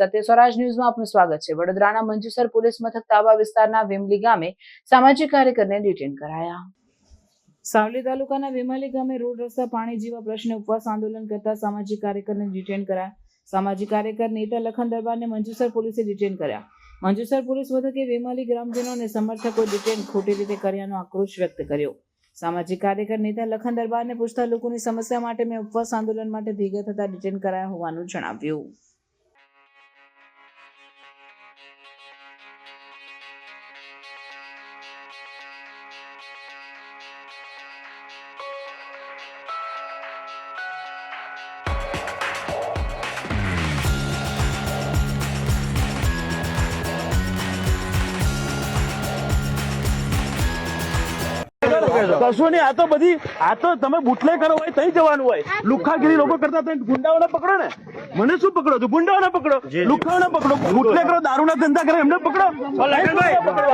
સત્ય સ્વરાજ ન્યૂઝમાં આપનું સ્વાગત છે. વડોદરાના મંજુસર પોલીસ મથક તાબા વિસ્તારના વિમલી ગામે સામાજિક કાર્યકરને ડિટેન કરાયા. સાવલી તાલુકાના વિમલી ગામે રોડ રસ્તા પાણી જેવા પ્રશ્ને ઉપવાસ આંદોલન કરતા સામાજિક કાર્યકરને ડિટેન કરાયા. સામાજિક કાર્યકર નેતા લખન દરબારને મંજુસર પોલીસે ડિટેન કર્યા. મંજુસર પોલીસ મથકે વેમાલી ગ્રામજનો અને સમર્થકો ડિટેન ખોટી રીતે કર્યાનો આક્રોશ વ્યક્ત કર્યો. સામાજિક કાર્યકર નેતા લખન દરબારને પૂછતા, લોકોની સમસ્યા માટે મેં ઉપવાસ આંદોલન માટે ભેગા થતા ડિટેન કરાયા હોવાનું જણાવ્યું. કશું નહીં આ તો બધી આ તો તમે બુટલે કરો હોય તઈ જવાનું હોય. લુખાગીરી લોકો કરતા તો ગુંડાઓને પકડો ને. મને શું પકડો છો? ગુંડાઓને પકડો. લુખાઓને પકડો. બુટલે કરો દારૂના ધંધા કરે એમને પકડો.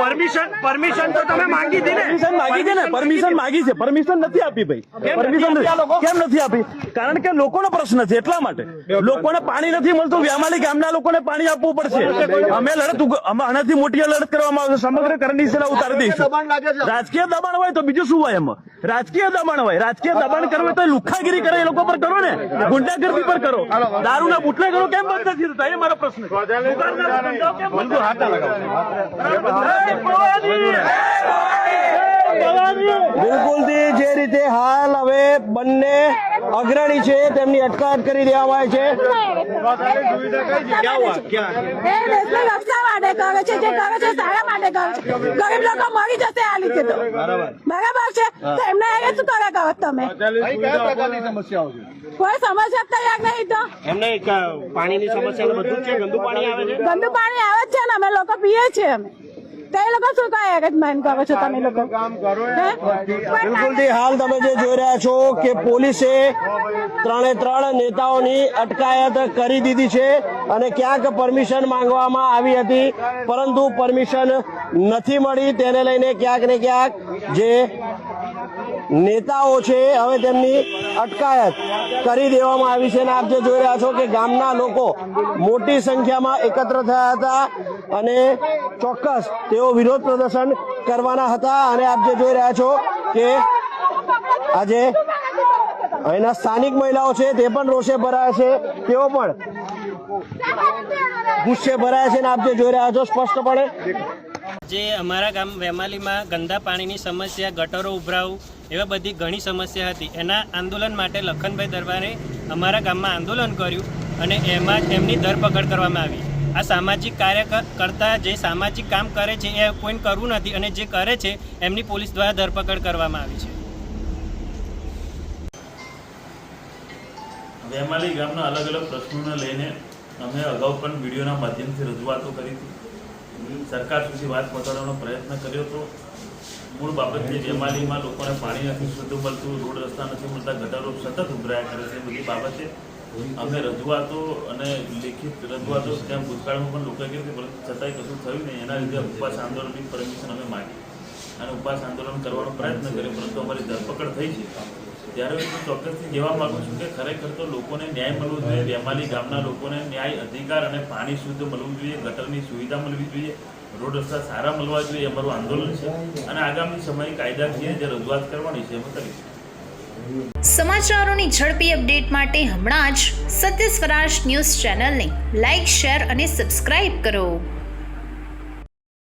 પરમિશન પરમિશન તો તમે માંગી હતી ને. પરમિશન માંગી છે ને? પરમિશન માંગી છે. પરમિશન નથી આપી ભાઈ. પરમિશન કેમ નથી આપી? કારણ કે લોકોનો પ્રશ્ન છે એટલા માટે. લોકોને પાણી નથી મળતું. વ્યામાલી ગામના લોકોને પાણી આપવું પડશે. અમે લડત અમે આનાથી મોટી લડત કરવામાં આવશે સમગ્ર કરંડી સેના ઉતારી દઈશું. રાજકીય દબાણ હોય તો બીજું શું હોય એમાં? રાજકીય દબાણ હોય. રાજકીય દબાણ કરવું તો લુખાગીરી કરે એ લોકો પર કરો ને. ગુંડાગર્દી પર કરો. દારૂના બુટલા કરો કેમ બંધ નથી થતા? એ મારો પ્રશ્ન બિલકુલ જે રીતે હાલ હવે બંને અગ્રણી છે તેમની અટકાયત કરી દેવામાં આવી છે. ગરીબ લોકો મરી જશે આ તો. બરાબર છે તો એમને એ શું કરે કરો તમે. કોઈ સમસ્યા તૈયાર નહીં તો. એમને પાણીની સમસ્યા બધું છે ગંદુ પાણી આવે છે? ગંદુ પાણી આવે જ છે ને અમે લોકો પીએ છીએ અમે. તો એ લોકો શું કહે એરેન્જમેન્ટ કરો છો તમે લોકો? હે? બિલકુલ હાલ તમે જે જોઈ રહ્યા છો કે પોલીસે ત્રણે ત્રણ નેતાઓની અટકાયત કરી દીધી છે અને ક્યાંક પરમિશન માંગવામાં આવી હતી પરંતુ પરમિશન નથી મળી તેને લઈને ક્યાંક ને ક્યાંક જે નેતાઓ છે, હવે તેમની અટકાયત કરી દેવામાં આવી છે અને આપ જે જોઈ રહ્યા છો કે ગામના લોકો મોટી સંખ્યામાં એકત્ર થયા હતા અને ચોક્કસ તેઓ વિરોધ પ્રદર્શન કરવાના હતા અને આપ જે જોઈ રહ્યા છો કે આજે અહીંના સ્થાનિક મહિલાઓ છે, તે પણ રોષે ભરાયા છે, તેઓ પણ ગુસ્સે ભરાયા છે અને આપ જે જોઈ રહ્યા છો સ્પષ્ટપણે જે અમારા ગામ વેમાલીમાં ગંદા પાણીની સમસ્યા, ગટરો ઉભરાવું એવા બધી ઘણી સમસ્યા હતી. એના આંદોલન માટે લખનભાઈ દરબારે અમારા ગામમાં આંદોલન કર્યું અને એમાં એમની ધરપકડ કરવામાં આવી. આ સામાજિક કાર્ય કરતા જે સામાજિક કામ કરે છે એ કોઈ કરવું નથી અને જે કરે છે એમની પોલીસ દ્વારા ધરપકડ કરવામાં આવી છે. વેમાલી ગામના અલગ અલગ પ્રશ્નોને લઈને અમે અગાઉ પણ વિડીયોના માધ્યમથી રજૂઆતો કરી હતી. સરકાર સુધી વાત પહોંચાડવાનો પ્રયત્ન કર્યો હતો મૂળ બાબત છે વેમાલીમાં લોકોને પાણી નથી શુદ્ધ મળતું, રોડ રસ્તા નથી મળતા, ગટરો સતત ઉભરાયા કરે છે બધી બાબતે અમે રજૂઆતો અને લેખિત રજૂઆતો ત્યાં ભૂતકાળમાં પણ લોકો કરી હતી, પરંતુ છતાંય કશું થયું નહીં. એના લીધે ઉપવાસ આંદોલનની પરમિશન અમે માગી અને ઉપવાસ આંદોલન કરવાનો પ્રયત્ન કર્યો. પરંતુ અમારી ધરપકડ થઈ છે. ત્યારે હું ચોક્કસથી કહેવા માગું છું કે ખરેખર તો લોકોને ન્યાય મળવો જોઈએ. વેમાલી ગામના લોકોને ન્યાય અધિકાર અને પાણી શુદ્ધ મળવું જોઈએ. ગટરની સુવિધા મળવી જોઈએ. રોડ રસ્તા સારા મળવા જોઈએ. અમારું આંદોલન છે. અને આગામી સમયે કાયદાકીય જે રજૂઆત કરવાની છે. એમાં કરીશું સમાચારોની ઝડપી અપડેટ માટે હમણાં જ સત્ય સ્વરાજ ન્યૂઝ ચેનલને લાઇક શેર અને સબસ્ક્રાઇબ કરો.